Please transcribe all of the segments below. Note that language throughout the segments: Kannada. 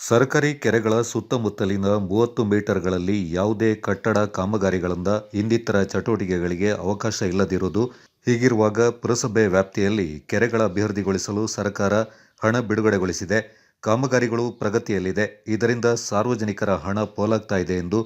ಸರ್ಕಾರಿ ಕೆರೆಗಳ ಸುತ್ತಮುತ್ತಲಿನ ಮೂವತ್ತು ಮೀಟರ್ಗಳಲ್ಲಿ ಯಾವುದೇ ಕಟ್ಟಡ ಕಾಮಗಾರಿಗಳಿಂದ ಇನ್ನಿತರ ಚಟುವಟಿಕೆಗಳಿಗೆ ಅವಕಾಶ ಇಲ್ಲದಿರುವುದು ಹೀಗಿರುವಾಗ ಪುರಸಭೆ ವ್ಯಾಪ್ತಿಯಲ್ಲಿ ಕೆರೆಗಳ ಅಭಿವೃದ್ಧಿಗೊಳಿಸಲು ಸರ್ಕಾರ ಹಣ ಬಿಡುಗಡೆಗೊಳಿಸಿದೆ. ಕಾಮಗಾರಿಗಳು ಪ್ರಗತಿಯಲ್ಲಿದೆ. ಇದರಿಂದ ಸಾರ್ವಜನಿಕರ ಹಣ ಪೋಲಾಗ್ತಾ ಇದೆ ಎಂದು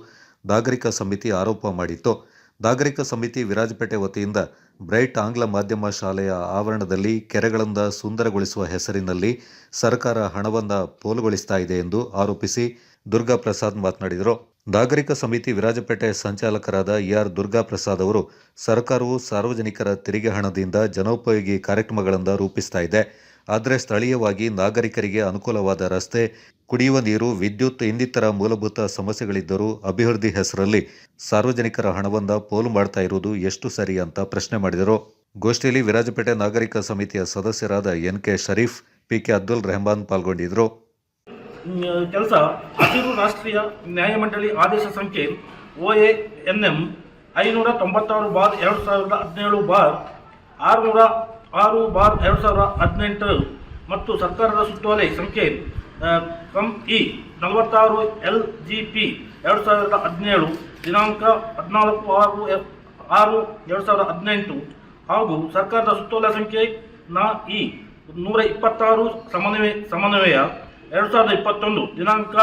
ನಾಗರಿಕ ಸಮಿತಿ ಆರೋಪ ಮಾಡಿತ್ತು. ನಾಗರಿಕ ಸಮಿತಿ ವಿರಾಜಪೇಟೆ ವತಿಯಿಂದ ಬ್ರೈಟ್ ಆಂಗ್ಲ ಮಾಧ್ಯಮ ಶಾಲೆಯ ಆವರಣದಲ್ಲಿ ಕೆರೆಗಳಿಂದ ಸುಂದರಗೊಳಿಸುವ ಹೆಸರಿನಲ್ಲಿ ಸರ್ಕಾರ ಹಣವನ್ನು ಪೋಲುಗೊಳಿಸ್ತಾ ಇದೆ ಎಂದು ಆರೋಪಿಸಿ ದುರ್ಗಾ ಪ್ರಸಾದ್ ಮಾತನಾಡಿದರು. ನಾಗರಿಕ ಸಮಿತಿ ವಿರಾಜಪೇಟೆ ಸಂಚಾಲಕರಾದ ಇಆರ್ ದುರ್ಗಾ ಪ್ರಸಾದ್ ಅವರು ಸರ್ಕಾರವು ಸಾರ್ವಜನಿಕರ ತೆರಿಗೆ ಹಣದಿಂದ ಜನೋಪಯೋಗಿ ಕಾರ್ಯಕ್ರಮಗಳನ್ನು ರೂಪಿಸ್ತಾ ಇದೆ. ಆದರೆ ಸ್ಥಳೀಯವಾಗಿ ನಾಗರಿಕರಿಗೆ ಅನುಕೂಲವಾದ ರಸ್ತೆ, ಕುಡಿಯುವ ನೀರು, ವಿದ್ಯುತ್, ಇನ್ನಿತರ ಮೂಲಭೂತ ಸಮಸ್ಯೆಗಳಿದ್ದರೂ ಅಭಿವೃದ್ಧಿ ಹೆಸರಲ್ಲಿ ಸಾರ್ವಜನಿಕರ ಹಣವನ್ನು ಪೋಲು ಮಾಡ್ತಾ ಇರುವುದು ಎಷ್ಟು ಸರಿ ಅಂತ ಪ್ರಶ್ನೆ ಮಾಡಿದರು. ಗೋಷ್ಠಿಯಲ್ಲಿ ವಿರಾಜಪೇಟೆ ನಾಗರಿಕ ಸಮಿತಿಯ ಸದಸ್ಯರಾದ N K Sharif, P K Abdul Rehman ಪಾಲ್ಗೊಂಡಿದ್ದರು. ಕೆಲಸ, ಹಸಿರು ರಾಷ್ಟ್ರೀಯ ನ್ಯಾಯಮಂಡಳಿ ಆದೇಶ ಸಂಖ್ಯೆ ಒ ಎ ಎನ್ ಎಂ ಐನೂರ ತೊಂಬತ್ತಾರು ಬಾರ್ ಎರಡು ಸಾವಿರದ ಹದಿನೇಳು ಬಾರ್ ಆರುನೂರ ಆರು ಬಾರ್ ಎರಡು ಸಾವಿರದ ಹದಿನೆಂಟು ಮತ್ತು ಸರ್ಕಾರದ ಸುತ್ತೋಲೆ ಸಂಖ್ಯೆ ಕಂ ಇ ನಲವತ್ತಾರು ಎಲ್ ಜಿ ಪಿ ಎರಡು ಸಾವಿರದ ಹದಿನೇಳು, ದಿನಾಂಕ ಹದಿನಾಲ್ಕು ಆರು ಆರು ಎರಡು ಸಾವಿರದ ಹದಿನೆಂಟು ಹಾಗೂ ಸರ್ಕಾರದ ಸುತ್ತೋಲೆ ಸಂಖ್ಯೆ ನ ಇ ನೂರ ಇಪ್ಪತ್ತಾರು ಸಮನ್ವಯ ಸಮನ್ವಯ ಎರಡು ಸಾವಿರದ ಇಪ್ಪತ್ತೊಂದು ದಿನಾಂಕ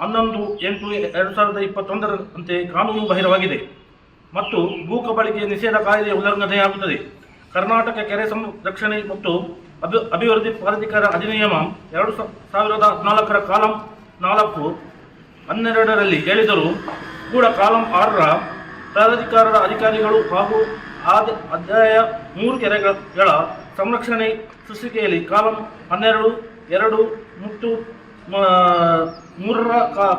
ಹನ್ನೊಂದು ಎಂಟು ಎರಡು ಸಾವಿರದ ಇಪ್ಪತ್ತೊಂದರಂತೆ ಕಾನೂನು ಬಾಹಿರವಾಗಿದೆ. ಮತ್ತು ಭೂ ಕಬಳಿಕೆ ನಿಷೇಧ ಕಾಯ್ದೆ ಉಲ್ಲಂಘನೆಯಾಗುತ್ತದೆ. ಕರ್ನಾಟಕ ಕೆರೆ ಸಂರಕ್ಷಣೆ ಮತ್ತು ಅಭಿ, ಅಭಿವೃದ್ಧಿ ಪ್ರಾಧಿಕಾರ ಅಧಿನಿಯಮ ಎರಡು ಸಾವಿರದ ಹದಿನಾಲ್ಕರ ಕಾಲಂ ನಾಲ್ಕು ಹನ್ನೆರಡರಲ್ಲಿ ಹೇಳಿದರೂ ಕೂಡ ಕಾಲಂ ಆರರ ಪ್ರಾಧಿಕಾರದ ಅಧಿಕಾರಿಗಳು ಹಾಗೂ ಆದ, ಅಧ್ಯಾಯ ಮೂರು ಕೆರೆಗಳ ಸಂರಕ್ಷಣೆ ಸೃಷ್ಟಿಕೆಯಲ್ಲಿ ಕಾಲಂ ಹನ್ನೆರಡು ಎರಡು ಮತ್ತು ಮೂರರ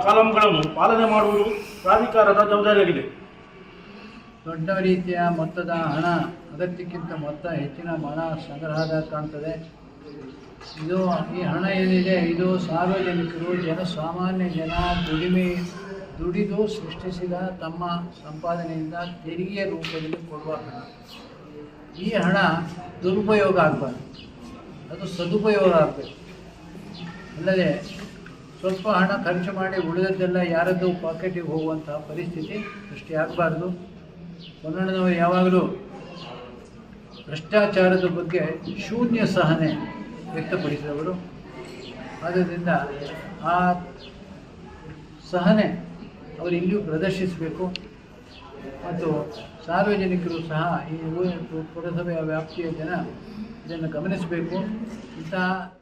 ಕಾಲಂಗಳನ್ನು ಪಾಲನೆ ಮಾಡುವುದು ಪ್ರಾಧಿಕಾರದ ಜವಾಬ್ದಾರಿಯಾಗಿದೆ. ದೊಡ್ಡ ರೀತಿಯ ಮೊತ್ತದ ಹಣ ಅಗತ್ಯಕ್ಕಿಂತ ಮೊತ್ತ ಹೆಚ್ಚಿನ ಹಣ ಸಂಗ್ರಹದ ಕಾಣ್ತದೆ. ಇದು ಈ ಹಣ ಏನಿದೆ, ಇದು ಸಾರ್ವಜನಿಕರು, ಜನಸಾಮಾನ್ಯ ಜನ ದುಡಿಮೆ, ದುಡಿದು ಸೃಷ್ಟಿಸಿದ ತಮ್ಮ ಸಂಪಾದನೆಯಿಂದ ತೆರಿಗೆ ರೂಪದಲ್ಲಿ ಕೊಡುವ ಹಣ. ಈ ಹಣ ದುರುಪಯೋಗ ಆಗಬಾರ್ದು. ಅದು ಸದುಪಯೋಗ ಆಗಬೇಕು. ಅಲ್ಲದೆ ಸ್ವಲ್ಪ ಹಣ ಖರ್ಚು ಮಾಡಿ ಉಳಿದದ್ದೆಲ್ಲ ಯಾರದ್ದು ಪಾಕೆಟಿಗೆ ಹೋಗುವಂತಹ ಪರಿಸ್ಥಿತಿ ಸೃಷ್ಟಿಯಾಗಬಾರ್ದು ಕನ್ನಡದವರು ಯಾವಾಗಲೂ ಭ್ರಷ್ಟಾಚಾರದ ಬಗ್ಗೆ ಶೂನ್ಯ ಸಹನೆ ವ್ಯಕ್ತಪಡಿಸಿದವರು. ಆದ್ದರಿಂದ ಆ ಸಹನೆ ಅವರು ಇಲ್ಲಿಯೂ ಪ್ರದರ್ಶಿಸಬೇಕು. ಮತ್ತು ಸಾರ್ವಜನಿಕರು ಸಹ ಈ ಪುರಸಭೆಯ ವ್ಯಾಪ್ತಿಯ ಜನ ಇದನ್ನು ಗಮನಿಸಬೇಕು. ಇಂತಹ